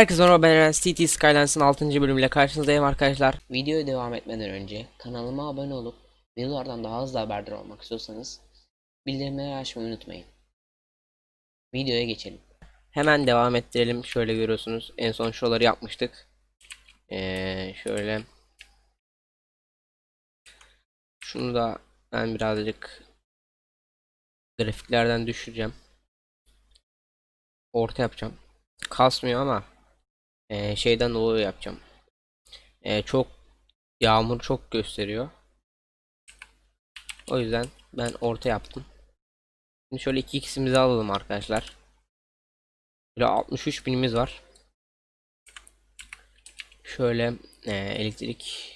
Herkese merhaba ben Eren City Skylines'ın 6. bölümüyle karşınızdayım arkadaşlar. Videoya devam etmeden önce kanalıma abone olup videolardan daha hızlı haberdar olmak istiyorsanız bildirimleri açmayı unutmayın. Videoya geçelim. Hemen devam ettirelim. Şöyle görüyorsunuz. En son şuraları yapmıştık. Ee, şöyle. Şunu da ben birazcık grafiklerden düşüreceğim. Orta yapacağım. Kasmıyor ama ee, şeyden dolayı yapacağım. Ee, çok yağmur çok gösteriyor. O yüzden ben orta yaptım. Şimdi şöyle iki x'imizi alalım arkadaşlar. Böyle 63 binimiz var. Şöyle e, elektrik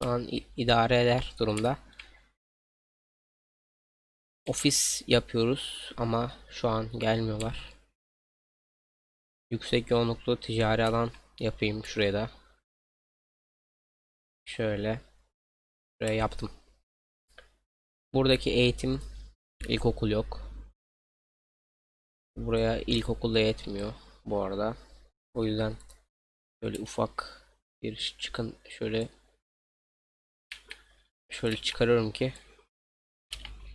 an idare eder durumda. Ofis yapıyoruz ama şu an gelmiyorlar. Yüksek yoğunluklu ticari alan yapayım şuraya da. Şöyle. Şuraya yaptım. Buradaki eğitim ilkokul yok. Buraya ilkokul da yetmiyor bu arada. O yüzden şöyle ufak bir çıkın şöyle şöyle çıkarıyorum ki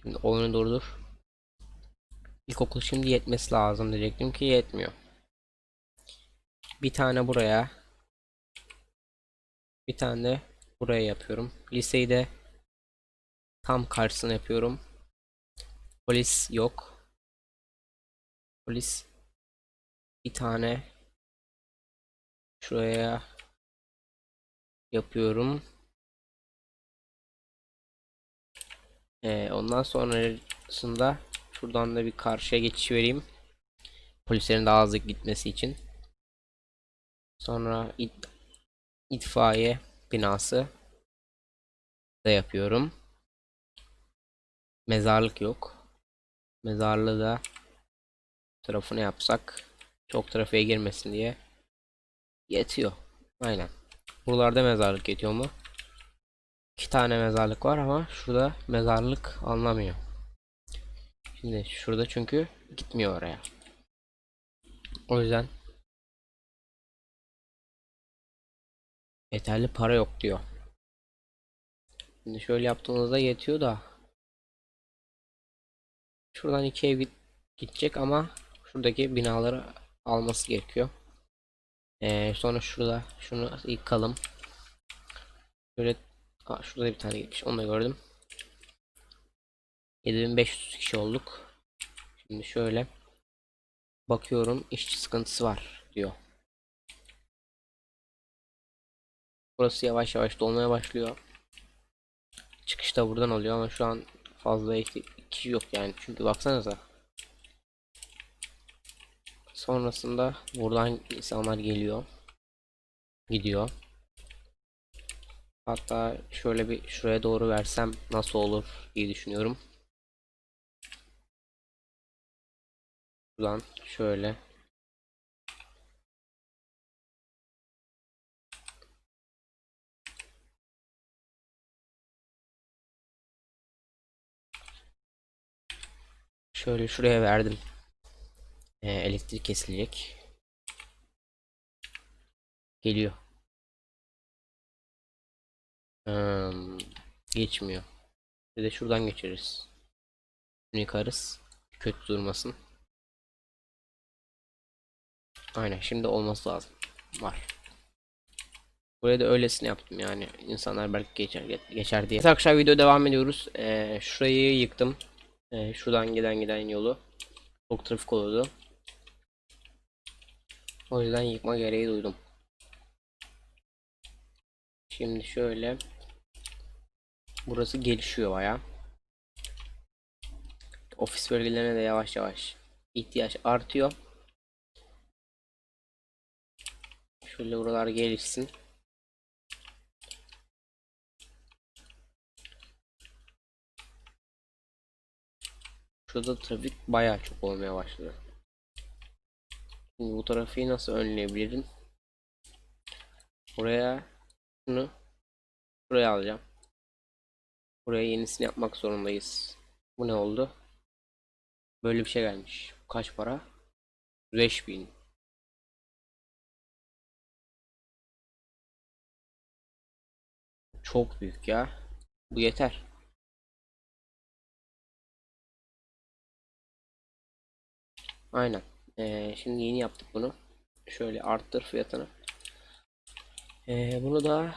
Şimdi oyunu durdur. İlkokul şimdi yetmesi lazım diyecektim ki yetmiyor. Bir tane buraya. Bir tane buraya yapıyorum. Liseyi de tam karşısına yapıyorum. Polis yok. Polis bir tane şuraya yapıyorum. Ee, ondan sonrasında şuradan da bir karşıya geçiş vereyim. Polislerin daha hızlı gitmesi için. Sonra it- itfaiye binası da yapıyorum. Mezarlık yok. Mezarlığı da tarafını yapsak çok trafiğe girmesin diye yetiyor. Aynen. Buralarda mezarlık yetiyor mu? İki tane mezarlık var ama şurada mezarlık anlamıyor. Şimdi şurada çünkü gitmiyor oraya. O yüzden yeterli para yok diyor. Şimdi şöyle yaptığımızda yetiyor da şuradan iki ev gidecek ama şuradaki binaları alması gerekiyor. Ee, sonra şurada şunu yıkalım. Şöyle Aa, şurada bir tane gitmiş onu da gördüm. 7500 kişi olduk. Şimdi şöyle bakıyorum işçi sıkıntısı var diyor. Burası yavaş yavaş dolmaya başlıyor. Çıkış da buradan oluyor ama şu an fazla kişi yok yani. Çünkü baksanıza. Sonrasında buradan insanlar geliyor. Gidiyor. Hatta şöyle bir şuraya doğru versem nasıl olur diye düşünüyorum. Buradan şöyle. Şöyle şuraya verdim. Ee, elektrik kesilecek. Geliyor. Hmm, geçmiyor. Bir de şuradan geçeriz. Şunu yıkarız. Kötü durmasın. Aynen şimdi olması lazım. Var. Buraya da öylesine yaptım yani. insanlar belki geçer geçer diye. Arkadaşlar video devam ediyoruz. Ee, şurayı yıktım. Ee, şuradan giden giden yolu. Çok trafik oluyordu. O yüzden yıkma gereği duydum. Şimdi şöyle. Burası gelişiyor baya. Ofis bölgelerine de yavaş yavaş ihtiyaç artıyor. Şöyle buralar gelişsin. Şurada trafik bayağı çok olmaya başladı. Bu, trafiği nasıl önleyebilirim? Buraya şunu buraya alacağım. Buraya yenisini yapmak zorundayız. Bu ne oldu? Böyle bir şey gelmiş. Kaç para? 5000. Çok büyük ya. Bu yeter. Aynen. Ee, şimdi yeni yaptık bunu. Şöyle arttır fiyatını. Ee, bunu da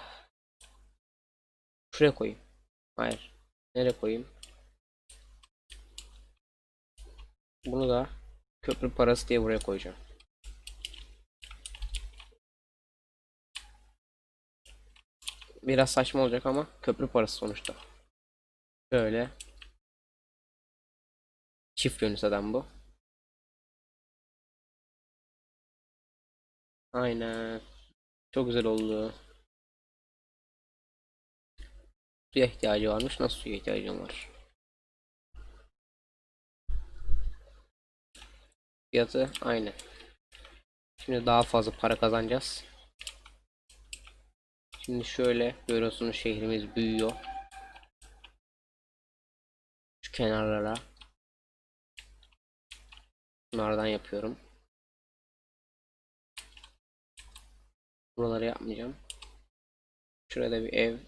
şuraya koyayım. Hayır. Nereye koyayım? Bunu da köprü parası diye buraya koyacağım. Biraz saçma olacak ama köprü parası sonuçta. Şöyle. Çift yönlü zaten bu. Aynen. Çok güzel oldu. Suya ihtiyacı varmış. Nasıl suya ihtiyacım var? Fiyatı aynı. Şimdi daha fazla para kazanacağız. Şimdi şöyle görüyorsunuz şehrimiz büyüyor. Şu kenarlara bunlardan yapıyorum. Buraları yapmayacağım. Şurada bir ev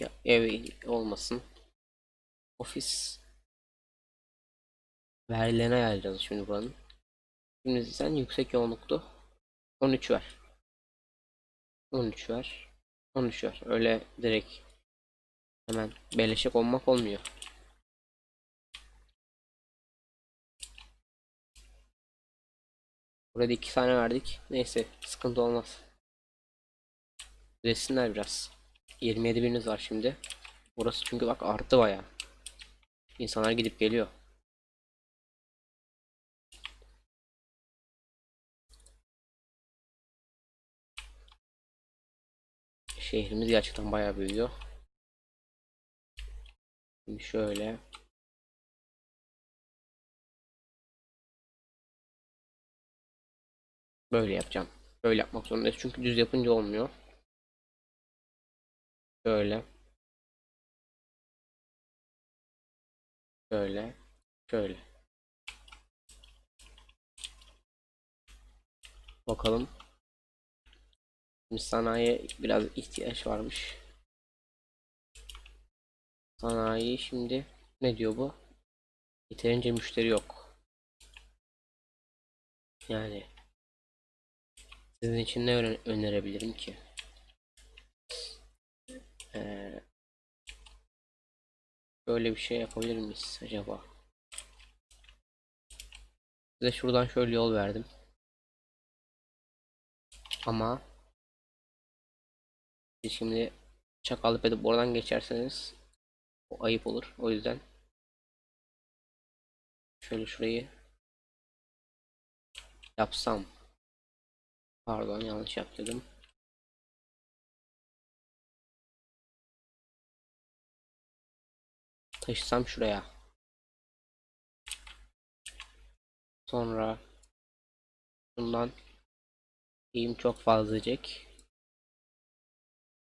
ya, ev olmasın. Ofis verilerine ayarlayacağız şimdi buranın. Şimdi sen yüksek yoğunluklu 13 ver. 13 ver. 13 ver. Öyle direkt hemen beleşe olmak olmuyor. Burada iki tane verdik. Neyse sıkıntı olmaz. Resimler biraz. 27 biriniz var şimdi. Burası çünkü bak arttı baya. İnsanlar gidip geliyor. Şehrimiz gerçekten bayağı büyüyor. Şimdi şöyle. Böyle yapacağım. Böyle yapmak zorundayız. Çünkü düz yapınca olmuyor. Şöyle. Şöyle. Şöyle. Bakalım. Şimdi sanayi biraz ihtiyaç varmış. Sanayi şimdi ne diyor bu? Yeterince müşteri yok. Yani sizin için ne öne- önerebilirim ki? Ee, böyle bir şey yapabilir miyiz acaba? Size şuradan şöyle yol verdim. Ama siz şimdi çakallık edip oradan geçerseniz o ayıp olur. O yüzden şöyle şurayı yapsam pardon yanlış yaptım. Taşısam şuraya. Sonra bundan iyim çok fazla diyecek.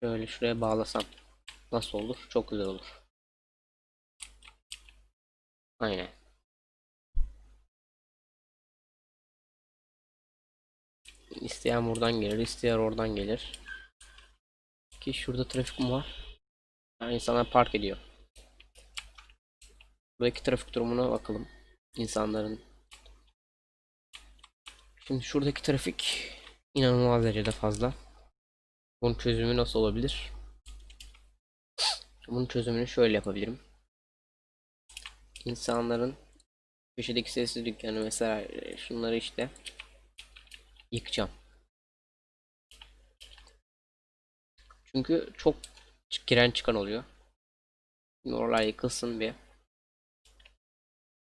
Şöyle şuraya bağlasam nasıl olur? Çok güzel olur. Aynen. İsteyen buradan gelir, isteyen oradan gelir. Ki şurada trafik mi var? Yani insanlar park ediyor. Buradaki trafik durumuna bakalım. İnsanların. Şimdi şuradaki trafik inanılmaz derecede fazla. Bunun çözümü nasıl olabilir? Bunun çözümünü şöyle yapabilirim. İnsanların köşedeki sesli dükkanı mesela şunları işte yıkacağım. Çünkü çok giren çıkan oluyor. Şimdi oralar yıkılsın bir.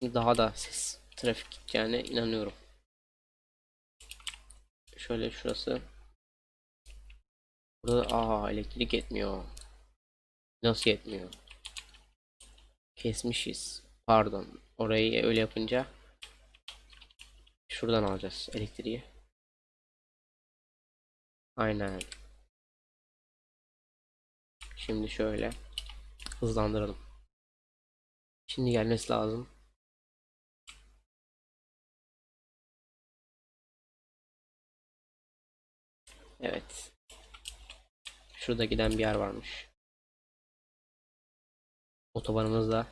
Daha da ses trafik gideceğine inanıyorum. Şöyle şurası. Burada aa elektrik etmiyor. Nasıl yetmiyor? Kesmişiz. Pardon. Orayı öyle yapınca şuradan alacağız elektriği. Aynen. Şimdi şöyle hızlandıralım. Şimdi gelmesi lazım. Evet. Şurada giden bir yer varmış. Otobanımızda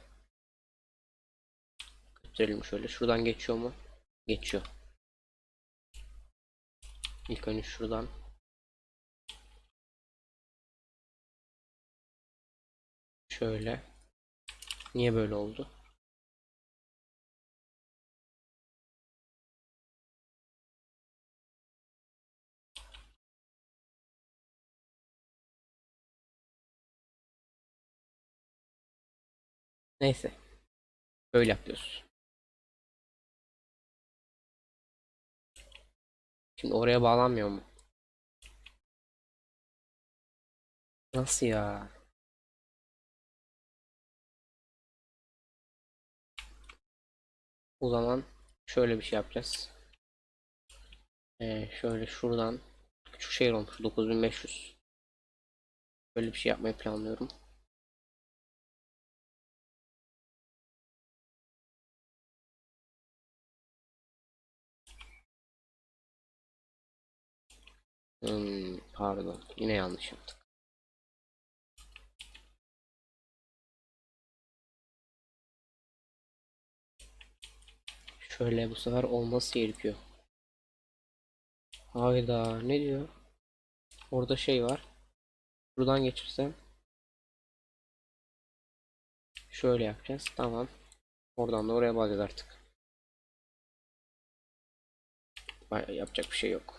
götürelim şöyle. Şuradan geçiyor mu? Geçiyor. İlk önce şuradan şöyle. Niye böyle oldu? Neyse. Böyle yapıyoruz. Şimdi oraya bağlanmıyor mu? Nasıl ya? O zaman şöyle bir şey yapacağız. Ee, şöyle şuradan küçük şehir olmuş 9500. Böyle bir şey yapmayı planlıyorum. Hmm, pardon. Yine yanlış yaptık. Şöyle bu sefer olması gerekiyor. Hayda ne diyor? Orada şey var. Buradan geçirsem şöyle yapacağız. Tamam. Oradan da oraya bağlayacağız artık. Yapacak bir şey yok.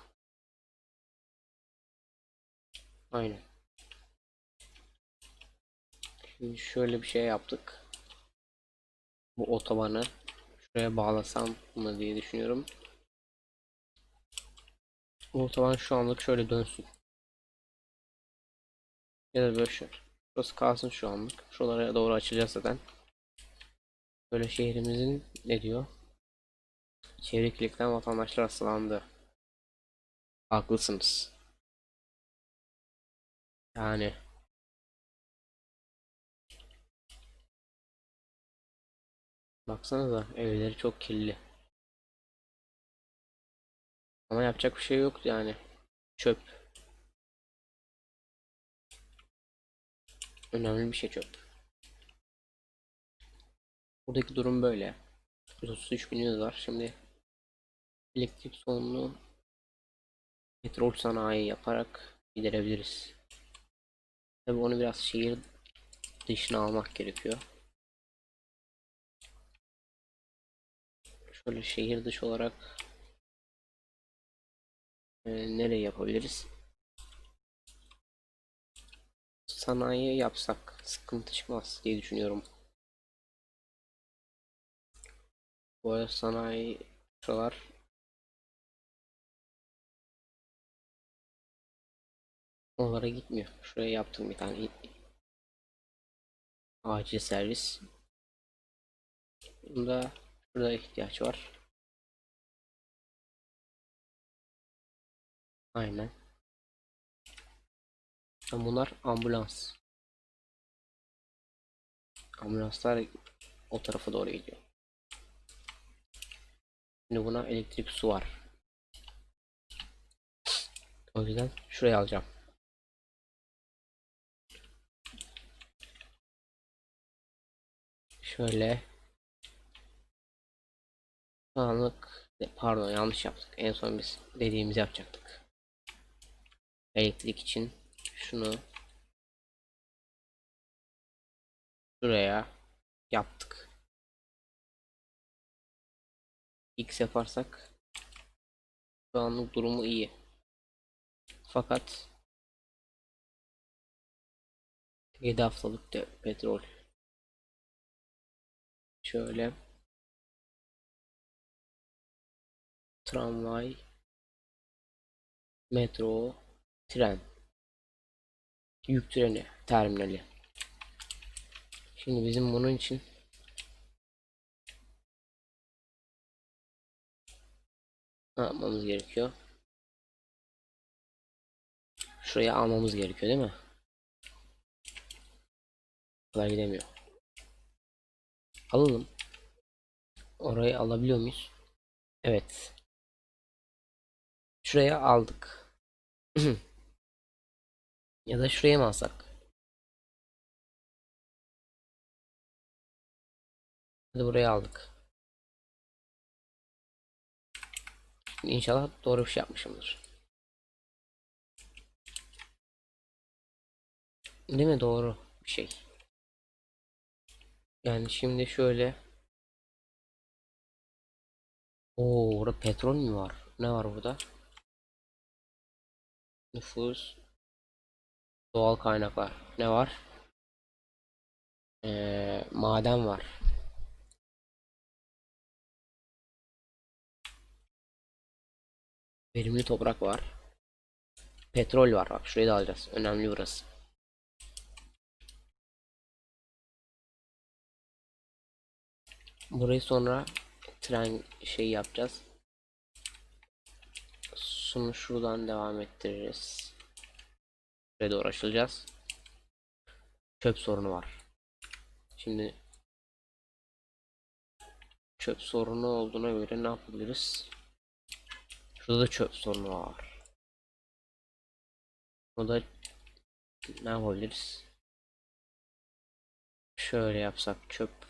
Aynen. Şimdi şöyle bir şey yaptık. Bu otobanı şuraya bağlasam mı diye düşünüyorum. Bu otoban şu anlık şöyle dönsün. Ya da böyle şu. Burası kalsın şu anlık. Şuralara doğru açacağız zaten. Böyle şehrimizin ne diyor? Çevre kirliliğinden vatandaşlar hastalandı. Haklısınız. Yani baksanıza evleri çok kirli. Ama yapacak bir şey yok yani. Çöp. Önemli bir şey çöp. Buradaki durum böyle. 133 binimiz var. Şimdi elektrik sorununu petrol sanayi yaparak giderebiliriz. Tabii onu biraz şehir dışına almak gerekiyor. Şöyle şehir dışı olarak e, nereye yapabiliriz? Sanayi yapsak sıkıntı çıkmaz diye düşünüyorum. Bu arada sanayi şuralar onlara gitmiyor. Şuraya yaptım bir tane acil servis. Bunda şurada ihtiyaç var. Aynen. Ama Bunlar ambulans. Ambulanslar o tarafa doğru gidiyor. Şimdi buna elektrik su var. O yüzden şuraya alacağım. Şöyle anlık pardon yanlış yaptık. En son biz dediğimizi yapacaktık. Elektrik için şunu şuraya yaptık. X yaparsak şu anlık durumu iyi. Fakat 7 haftalık de petrol şöyle. Tramvay. Metro. Tren. Yük treni terminali. Şimdi bizim bunun için ne yapmamız gerekiyor? Şuraya almamız gerekiyor değil mi? Kadar gidemiyor alalım orayı alabiliyor muyuz evet şuraya aldık ya da şuraya mı alsak Hadi buraya aldık. İnşallah doğru bir şey yapmışımdır. Değil mi? Doğru bir şey. Yani şimdi şöyle. Oo, burada petrol mü var? Ne var burada? Nüfus. Doğal kaynaklar. Ne var? Ee, maden var. Verimli toprak var. Petrol var. Bak şurayı da alacağız. Önemli burası. Burayı sonra tren şey yapacağız. Sonra şuradan devam ettiririz. Buraya doğru açılacağız. Çöp sorunu var. Şimdi çöp sorunu olduğuna göre ne yapabiliriz? Şurada da çöp sorunu var. O da ne yapabiliriz? Şöyle yapsak çöp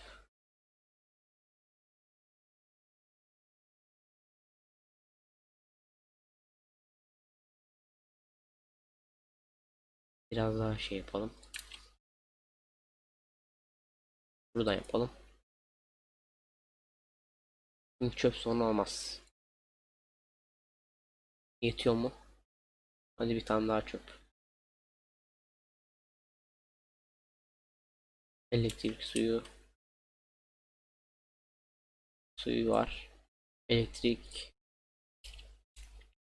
Biraz daha şey yapalım. Buradan yapalım. Şimdi çöp sorunu olmaz. Yetiyor mu? Hadi bir tane daha çöp. Elektrik suyu. Suyu var. Elektrik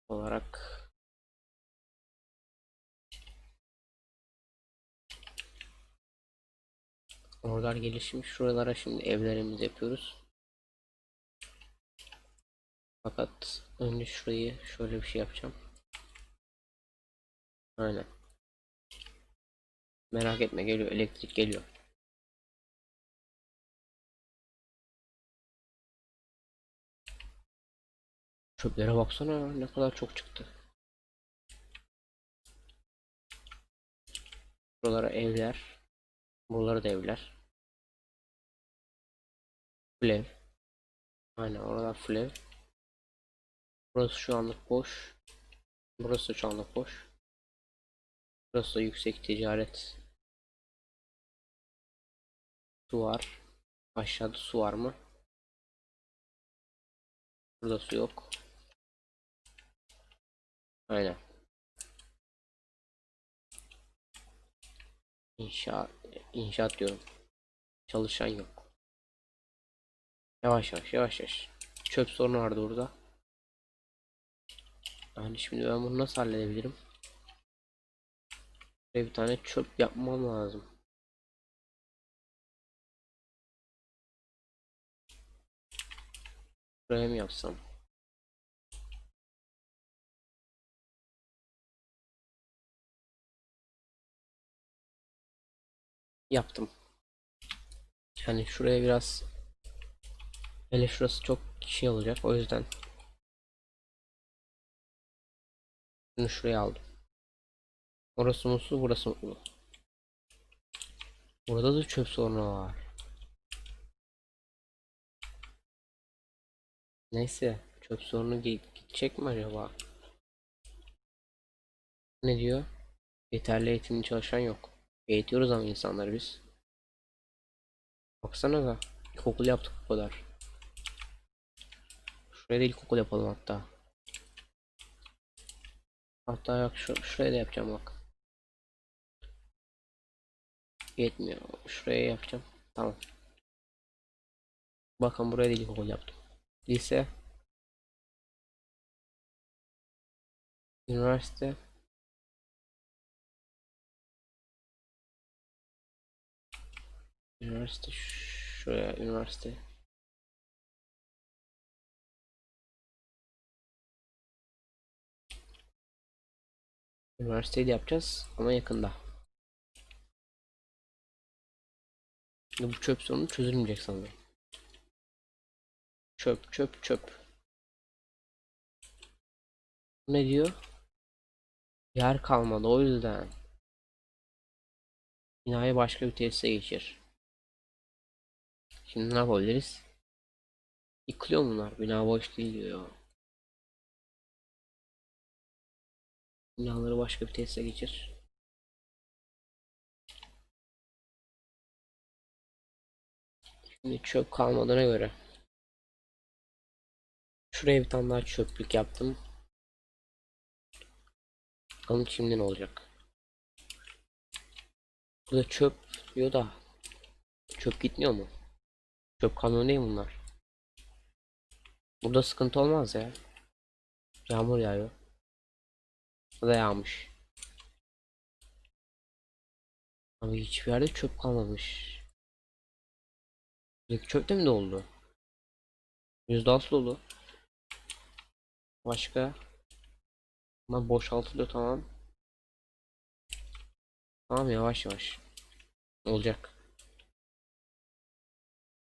olarak Oralar gelişmiş. Şuralara şimdi evlerimizi yapıyoruz. Fakat önce şurayı şöyle bir şey yapacağım. Aynen. Merak etme geliyor. Elektrik geliyor. Çöplere baksana ne kadar çok çıktı. Buralara evler. Buralara da evler. Full ev. Aynen oralar full ev. Burası şu anlık boş. Burası şu anlık boş. Burası da yüksek ticaret. Su var. Aşağıda su var mı? Burada su yok. Aynen. İnşaat, inşaat diyorum. Çalışan yok. Yavaş yavaş yavaş yavaş. Çöp sorunu vardı orada. Yani şimdi ben bunu nasıl halledebilirim? Buraya bir tane çöp yapmam lazım. Buraya mı yapsam? Yaptım. Yani şuraya biraz hele şurası çok şey olacak o yüzden bunu şuraya aldım. Orası muslu burası mutlu. Burada da çöp sorunu var. Neyse çöp sorunu gidecek mi acaba? Ne diyor? Yeterli eğitimli çalışan yok. Eğitiyoruz ama insanları biz. Baksana da ilkokul yaptık bu kadar. Şuraya da ilkokul yapalım hatta. Hatta yok şu, şuraya da yapacağım bak. Yetmiyor. Şuraya yapacağım. Tamam. Bakın buraya da ilkokul yaptım. Lise. Üniversite. Üniversite şuraya üniversite. Üniversiteyi de yapacağız ama yakında. Bu çöp sorunu çözülmeyecek sanırım. Çöp çöp çöp. Ne diyor? Yer kalmadı o yüzden. Binayı başka bir tesise geçir. Şimdi ne yapabiliriz? Yıkılıyor bunlar. Bina boş değil diyor. Binaları başka bir tesise geçir. Şimdi çöp kalmadığına göre. Şuraya bir tane daha çöplük yaptım. Bakalım şimdi ne olacak. Burada çöp diyor da çöp gitmiyor mu? Çöp kamyonu değil bunlar? Burada sıkıntı olmaz ya. Yağmur yağıyor. Burada yağmış. Abi hiçbir yerde çöp kalmamış. Buradaki çöp de mi doldu? %6 dolu. Başka? Bunlar boşaltılıyor tamam. Tamam yavaş yavaş. Olacak.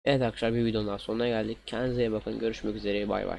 Evet arkadaşlar bir videonun daha sonuna geldik. Kendinize iyi bakın. Görüşmek üzere. Bay bay.